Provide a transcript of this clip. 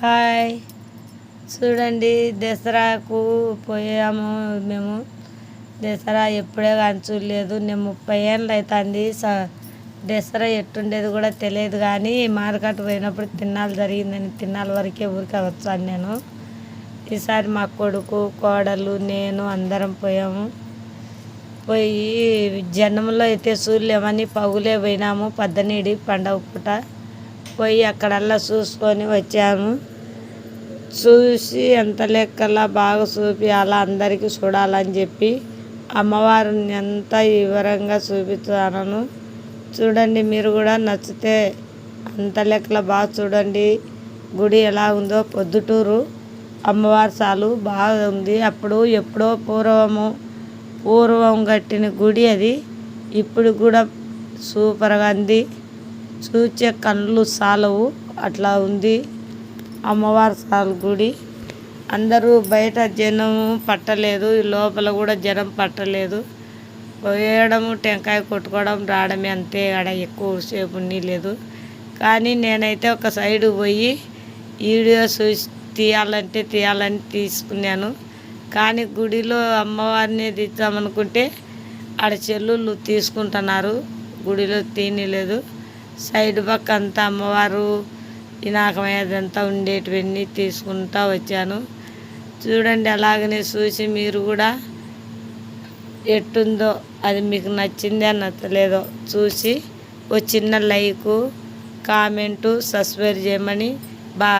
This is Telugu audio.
హాయ్. చూడండి దసరాకు పోయాము మేము. దసరా ఎప్పుడే కానీ చూడలేదు. నేను ముప్పై ఏళ్ళు అవుతుంది స దసరా ఎట్టుండేది కూడా తెలియదు కానీ మార్కెట్ పోయినప్పుడు తిన్నాలు జరిగిందని తిన్నాల వరకే ఊరికే వచ్చాను నేను. ఈసారి మా కొడుకు కోడలు నేను అందరం పోయాము. పోయి జనంలో అయితే చూడలేమని పగులే పోయినాము. పద్దనీడి పండగ పూట. పోయి అక్కడల్లా చూసుకొని వచ్చాము. చూసి ఎంత లెక్కలా బాగా చూపించాలా అందరికీ చూడాలని చెప్పి అమ్మవారిని ఎంత వివరంగా చూపిస్తున్నాను చూడండి మీరు కూడా నచ్చితే అంత లెక్కల బాగా చూడండి. గుడి ఎలా ఉందో పొద్దుటూరు అమ్మవారి సాలు బాగా ఉంది. అప్పుడు ఎప్పుడో పూర్వము పూర్వం కట్టిన గుడి అది. ఇప్పుడు కూడా సూపర్గా ఉంది. చూచే కళ్ళు సాలవు. అట్లా ఉంది. అమ్మవారి సాలు గుడి. అందరూ బయట జనం పట్టలేదు. లోపల కూడా జనం పట్టలేదు. పోయడము టెంకాయ కొట్టుకోవడం రావడమే అంతే. ఆడ ఎక్కువ సేపు లేదు కానీ నేనైతే ఒక సైడు పోయి వీడియో చూసి తీయాలంటే తీయాలని తీసుకున్నాను. కానీ గుడిలో అమ్మవారిని తీద్దామనుకుంటే ఆడ చెల్లుళ్ళు తీసుకుంటున్నారు. గుడిలో తీనిలేదు సైడ్ పక్క అంతా అమ్మవారు వినాకమయ్యేదంతా ఉండేటివన్నీ తీసుకుంటా వచ్చాను. చూడండి అలాగనే చూసి మీరు కూడా ఎట్టుందో అది మీకు నచ్చిందే నచ్చలేదో చూసి ఓ చిన్న లైకు కామెంటు సబ్స్క్రైబ్ చేయమని